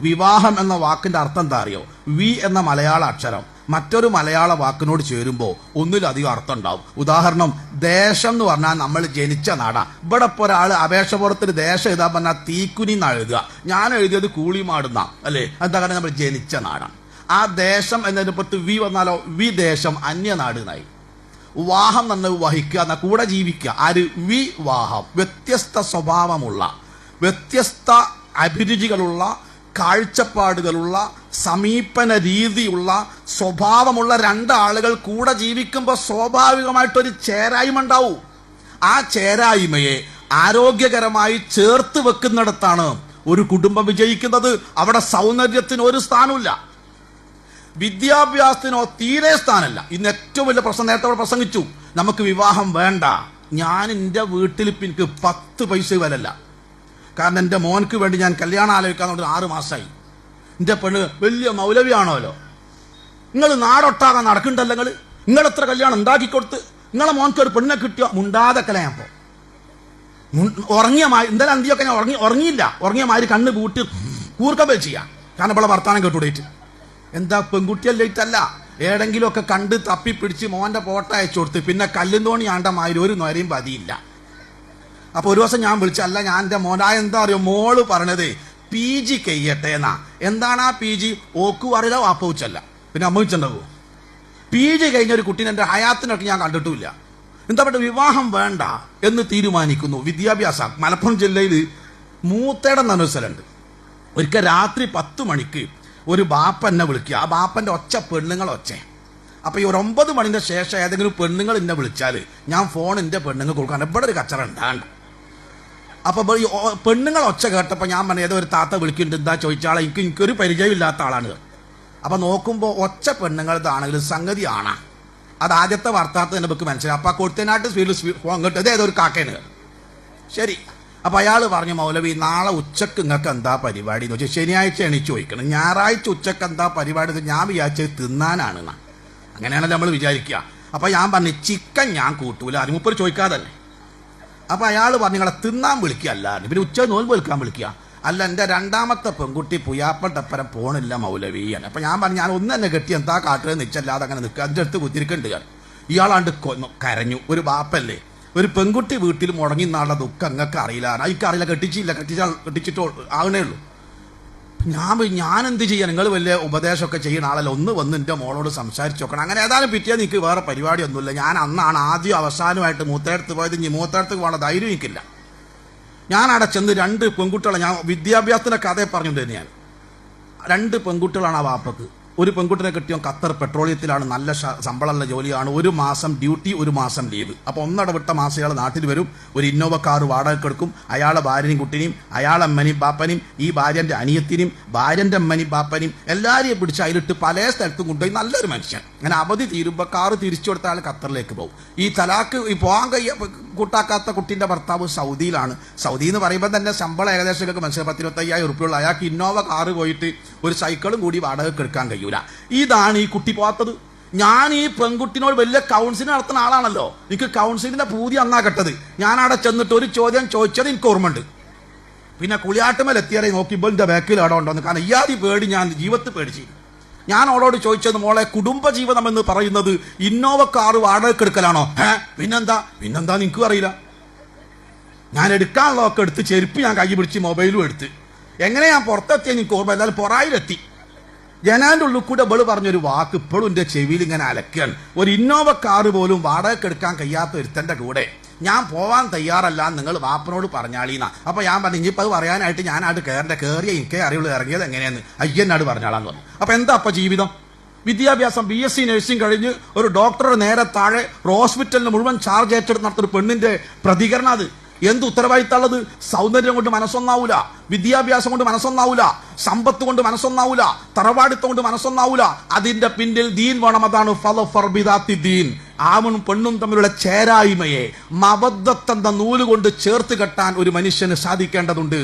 വിവാഹം എന്ന വാക്കിന്റെ അർത്ഥം എന്താ അറിയോ? വി എന്ന മലയാള അക്ഷരം മറ്റൊരു മലയാള വാക്കിനോട് ചേരുമ്പോൾ ഒന്നിലധികം അർത്ഥം ഉണ്ടാവും. ഉദാഹരണം ദേശം എന്ന് പറഞ്ഞാൽ നമ്മൾ ജനിച്ച നാടാ. ഇവിടെ ഇപ്പോൾ ഒരാൾ അപേക്ഷപുറത്തിന് ദേശം എഴുതാൻ പറഞ്ഞാൽ തീക്കുനി എന്നാണ് എഴുതുക. ഞാൻ എഴുതിയത് കൂളിമാടുന്ന അല്ലേ? എന്താ കാരണം നമ്മൾ ജനിച്ച നാടാണ്. ആ ദേശം എന്നതിനപ്പുറത്ത് വി വന്നാലോ? വി ദേശം അന്യനാട് എന്നായി. വാഹം എന്ന് വഹിക്കുക എന്നാൽ കൂടെ ജീവിക്കുക. ആര്? വിവാഹം വ്യത്യസ്ത സ്വഭാവമുള്ള വ്യത്യസ്ത അഭിരുചികളുള്ള കാഴ്ചപ്പാടുകളുള്ള സമീപന രീതിയുള്ള സ്വഭാവമുള്ള രണ്ടാളുകൾ കൂടെ ജീവിക്കുമ്പോൾ സ്വാഭാവികമായിട്ടൊരു ചേരായ്മ ഉണ്ടാവും. ആ ചേരായ്മയെ ആരോഗ്യകരമായി ചേർത്ത് വെക്കുന്നിടത്താണ് ഒരു കുടുംബം വിജയിക്കുന്നത്. അവിടെ സൗന്ദര്യത്തിന് ഒരു സ്ഥാനമില്ല വിദ്യാഭ്യാസത്തിനോ തീരെ സ്ഥാനമല്ല. ഇന്ന് ഏറ്റവും വലിയ പ്രശ്നം നേരത്തെ അവിടെ പ്രസംഗിച്ചു. നമുക്ക് വിവാഹം വേണ്ട. ഞാൻ എന്റെ വീട്ടിൽ എനിക്ക് പത്ത് പൈസ വിലല്ല കാരണം എന്റെ മോൻക്ക് വേണ്ടി ഞാൻ കല്യാണം ആലോചിക്കാൻ തുടങ്ങി ആറ് മാസമായി എന്റെ പെണ്ണ് വലിയ മൗലവിയാണോലോ? നിങ്ങൾ നാടൊട്ടാകെ നടക്കണ്ടല്ലോ നിങ്ങൾ എത്ര കല്യാണം ഉണ്ടാക്കി കൊടുത്ത്? നിങ്ങളെ മോൻക്ക് ഒരു പെണ്ണെ കിട്ടിയോ? മുണ്ടാതെ കലയാപ്പോ ഉറങ്ങിയ മാതിരി ഇന്നലെ അന്തിയൊക്കെ ഞാൻ ഉറങ്ങി ഉറങ്ങിയില്ല. ഉറങ്ങിയ മാതിരി കണ്ണ് പൂട്ടി കൂർക്കമ്പൽ ചെയ്യാം. കാരണം ഇവിടെ വർത്താനം കേട്ടുകൂടിയിട്ട് എന്താ പെൺകുട്ടിയല്ല ഇട്ടല്ല ഏടെങ്കിലും ഒക്കെ കണ്ട് തപ്പി പിടിച്ച് മോന്റെ ഫോട്ടോ അയച്ചു കൊടുത്ത്. പിന്നെ കല്ലും തോണി ആണ്ട മാതിരി ഒരു നൊരയും പതിയില്ല. അപ്പൊ ഒരു ദിവസം ഞാൻ വിളിച്ചല്ല ഞാൻ എന്റെ മോനായ എന്താ അറിയോ? മോൾ പറഞ്ഞത് പി ജി കയ്യട്ടെ എന്നാ. എന്താണ് ആ പി ജി ഓക്കു അറിയില്ല വാപ്പവുച്ചല്ല പിന്നെ അമ്മ വെച്ചിട്ടുണ്ടാവും പി ജി കഴിഞ്ഞ ഒരു കുട്ടീനെ എന്റെ ഹയാത്തിനൊക്കെ ഞാൻ കണ്ടിട്ടില്ല. എന്താ പറയുക വിവാഹം വേണ്ട എന്ന് തീരുമാനിക്കുന്നു വിദ്യാഭ്യാസ മലപ്പുറം ജില്ലയിൽ മൂത്തേടം നല്ലൊരു സ്ഥലമുണ്ട്. ഒരിക്കൽ രാത്രി പത്ത് മണിക്ക് ഒരു ബാപ്പ എന്നെ വിളിക്കുക. ആ ബാപ്പന്റെ ഒച്ച പെണ്ണുങ്ങൾ ഒച്ച. അപ്പൊ ഈ ഒരു ഒമ്പത് മണിന്റെ ശേഷം ഏതെങ്കിലും പെണ്ണുങ്ങൾ എന്നെ വിളിച്ചാൽ ഞാൻ ഫോൺ എന്റെ പെണ്ണുങ്ങൾ കൊടുക്കാൻ. ഇവിടെ ഒരു കച്ചറ ഉണ്ടാണ്ട് അപ്പൊ ഈ പെണ്ണുങ്ങൾ ഒച്ച കേട്ടപ്പോൾ ഞാൻ പറഞ്ഞു ഒരു താത്ത വിളിക്കുന്നുണ്ട് എന്താ ചോദിച്ചാളെ? എനിക്ക് എനിക്കൊരു പരിചയമില്ലാത്ത ആളാണ്. അപ്പൊ നോക്കുമ്പോൾ ഒച്ച പെണ്ണുങ്ങളതാണെങ്കിലും സംഗതി ആണാ അത് ആദ്യത്തെ വാർത്താർത്ഥം തന്നെ നമുക്ക് മനസ്സിലായി. അപ്പൊ കൊടുത്തനാട്ട് സ്പീഡിൽ ഫോൺ കേട്ടത് ഏതോ ഒരു കാക്കേന് ശരി. അപ്പൊ അയാൾ പറഞ്ഞു മൗലവി നാളെ ഉച്ചയ്ക്ക് നിങ്ങൾക്ക് എന്താ പരിപാടി? എന്ന് വെച്ചാൽ ശനിയാഴ്ച എണീച്ച് ചോദിക്കണം. ഞായറാഴ്ച ഉച്ചയ്ക്ക് എന്താ പരിപാടി എന്ന് ഞാൻ വിചാരിച്ചത് തിന്നാനാണ്. അങ്ങനെയാണല്ലോ നമ്മൾ വിചാരിക്കുക. അപ്പൊ ഞാൻ പറഞ്ഞു ചിക്കൻ ഞാൻ കൂട്ടൂല. അതിന് ചോദിക്കാതല്ലേ അപ്പൊ അയാൾ പറഞ്ഞു നിങ്ങളെ തിന്നാൻ വിളിക്കുകയല്ല. പിന്നെ ഉച്ച നോൽ വിളിക്കാൻ വിളിക്കുക. അല്ല എന്റെ രണ്ടാമത്തെ പെൺകുട്ടി പുയാപ്പട്ടപ്പരം പോണില്ല മൗലവിയാണ് അപ്പൊ ഞാൻ പറഞ്ഞു ഞാൻ ഒന്ന് തന്നെ കെട്ടി എന്താ കാട്ടുകയെന്ന് നിച്ചല്ലാതെ അങ്ങനെ നിൽക്കുക. അതിന്റെ അടുത്ത് കുത്തിരിക്കുന്നുണ്ട് ഇയാളാണ്ട് കരഞ്ഞു. ഒരു ബാപ്പല്ലേ ഒരു പെൺകുട്ടി വീട്ടിൽ മുടങ്ങി നാളെ ദുഃഖം അങ്ങക്ക് അറിയില്ല. അയക്കറിയില്ല കെട്ടിച്ചില്ല. കെട്ടിച്ചാൽ കെട്ടിച്ചിട്ടോ ആകണേ ഉള്ളൂ. ഞാൻ ഞാൻ എന്ത് ചെയ്യാൻ നിങ്ങൾ വലിയ ഉപദേശമൊക്കെ ചെയ്യുന്ന ആളല്ല? ഒന്ന് വന്ന് എന്റെ മോളോട് സംസാരിച്ച് നോക്കണം. അങ്ങനെ ഏതായാലും പിറ്റേ നിൽക്ക് വേറെ പരിപാടിയൊന്നുമില്ല. ഞാൻ അന്നാണ് ആദ്യം അവസാനമായിട്ട് മൂത്തേടത്ത് പോയത്. ഇനി മൂത്തേടത്ത് പോകണ ധൈര്യം എനിക്കില്ല. ഞാൻ അവിടെ ചെന്ന് രണ്ട് പെൺകുട്ടികളെ ഞാൻ വിദ്യാഭ്യാസത്തിന്റെ കഥയെ പറഞ്ഞിട്ടുണ്ട് ഞാൻ രണ്ട് പെൺകുട്ടികളാണ് ആ വാപ്പക്ക്. ഒരു പെൺകുട്ടിനെ കിട്ടിയോ ഖത്തർ പെട്രോളിയത്തിലാണ് നല്ല ശമ്പളമുള്ള ജോലിയാണ് ഒരു മാസം ഡ്യൂട്ടി ഒരു മാസം ലീവ്. അപ്പോൾ ഒന്നടവിട്ട മാസം ഇയാൾ നാട്ടിൽ വരും ഒരു ഇന്നോവ കാർ വാടകയ്ക്ക് എടുക്കും അയാളെ ഭാര്യനെയും കുട്ടിനെയും അയാളെ അമ്മനെയും ബാപ്പനെയും ഈ ഭാര്യന്റെ അനിയത്തിനെയും ഭാര്യന്റെ അമ്മനെയും ബാപ്പനെയും എല്ലാവരെയും പിടിച്ച് അതിലിട്ട് പല സ്ഥലത്തും കൊണ്ടുപോയി നല്ലൊരു മനുഷ്യൻ. അങ്ങനെ അവധി തീരുമ്പോൾ കാറ് തിരിച്ചു കൊടുത്താൽ ഖത്തറിലേക്ക് പോകും. ഈ തലാക്ക് ഈ പോകാൻ കഴിയ കൂട്ടാക്കാത്ത കുട്ടിന്റെ ഭർത്താവ് സൗദിയിലാണ്. സൗദി എന്ന് പറയുമ്പോൾ തന്നെ ശമ്പളം ഏകദേശം ഒക്കെ മനസ്സിലായി. പത്തിരുപത്തയ്യായിരം ഉറുപ്പിയുള്ള അയാൾക്ക് ഇന്നോവ കാറ് പോയിട്ട് ഒരു സൈക്കിളും കൂടി വാടകയ്ക്ക് എടുക്കാൻ കഴിയൂല. ഇതാണ് ഈ കുട്ടി പോകാത്തത് ഞാൻ ഈ പെൺകുട്ടിനോട് വലിയ കൗൺസിലിംഗ് നടത്തുന്ന ആളാണല്ലോ. എനിക്ക് കൗൺസിലിന്റെ പൂതി അന്നാ കെട്ടത്. ഞാൻ അവിടെ ചെന്നിട്ട് ഒരു ചോദ്യം ചോദിച്ചത് എനിക്ക് ഓർമ്മയുണ്ട്. പിന്നെ കുളിയാട്ടുമേൽ എത്തിയാലേ നോക്കിയപ്പോൾ എന്റെ ബാക്കിൽ അവിടെ ഉണ്ടോന്ന്. കാരണം ഇയാതി പേടി ഞാൻ ജീവിതത്തിൽ പേടിച്ചു ഞാൻ അവളോട് ചോദിച്ചത് മോളെ കുടുംബജീവിതം എന്ന് പറയുന്നത് ഇന്നോവ കാറ് വാടകയ്ക്ക് എടുക്കലാണോ ഏ പിന്നെന്താ? പിന്നെന്താ നിനക്കും അറിയില്ല. ഞാൻ എടുക്കാനുള്ളതൊക്കെ എടുത്ത് ചെരുപ്പ് ഞാൻ കൈ പിടിച്ച് മൊബൈലും എടുത്ത്. എങ്ങനെ ഞാൻ പുറത്തെത്തിയ എനിക്ക് ഓർമ്മ എന്തായാലും പൊറായിലെത്തി. ജനാന്റെ ഉള്ളിൽ കൂടെ ബൾ പറഞ്ഞൊരു വാക്ക് ഇപ്പോഴും എന്റെ ചെവിയിൽ ഇങ്ങനെ അലക്കുകയാണ്. ഒരു ഇന്നോവ കാറ് പോലും വാടകയ്ക്ക് എടുക്കാൻ കഴിയാത്ത ഒരുത്തന്റെ കൂടെ. ഞാൻ പോവാൻ തയ്യാറല്ല നിങ്ങൾ വാപ്പനോട് പറഞ്ഞാളീന്നാ. അപ്പൊ ഞാൻ പറഞ്ഞു ഇനിയിപ്പോൾ അത് പറയാനായിട്ട് ഞാനായിട്ട് കയറിന്റെ കയറിയ എനിക്കേ അറിയുള്ളൂ ഇറങ്ങിയത് എങ്ങനെയെന്ന്. അയ്യനാട് പറഞ്ഞാളാന്ന് പറഞ്ഞു. അപ്പൊ എന്താ അപ്പൊ ജീവിതം? വിദ്യാഭ്യാസം ബി എസ് സി നഴ്സിംഗ് കഴിഞ്ഞ് ഒരു ഡോക്ടറുടെ നേരെ താഴെ ഹോസ്പിറ്റലിന് മുഴുവൻ ചാർജ് ഏറ്റെടുത്ത് നടത്തുന്ന ഒരു പെണ്ണിന്റെ പ്രതികരണം അത്. എന്ത് ഉത്തരവാദിത്തമുള്ളത്? സൗന്ദര്യം കൊണ്ട് മനസ്സൊന്നാവൂല വിദ്യാഭ്യാസം കൊണ്ട് മനസ്സൊന്നാവൂല സമ്പത്ത് കൊണ്ട് മനസ്സൊന്നാവൂല തറവാടിത്തം കൊണ്ട് മനസ്സൊന്നാവൂല. അതിന്റെ പിന്നിൽ ദീൻ വേണം അതാണ് ഫലോ ഫർബിദാത്തി ദീൻ. ആമും പെണ്ണും തമ്മിലുള്ള ചേരായ്മയെ മവദ്വത്തെന്ന നൂലുകൊണ്ട് ചേർത്ത് കെട്ടാൻ ഒരു മനുഷ്യന് സാധിക്കേണ്ടതുണ്ട്.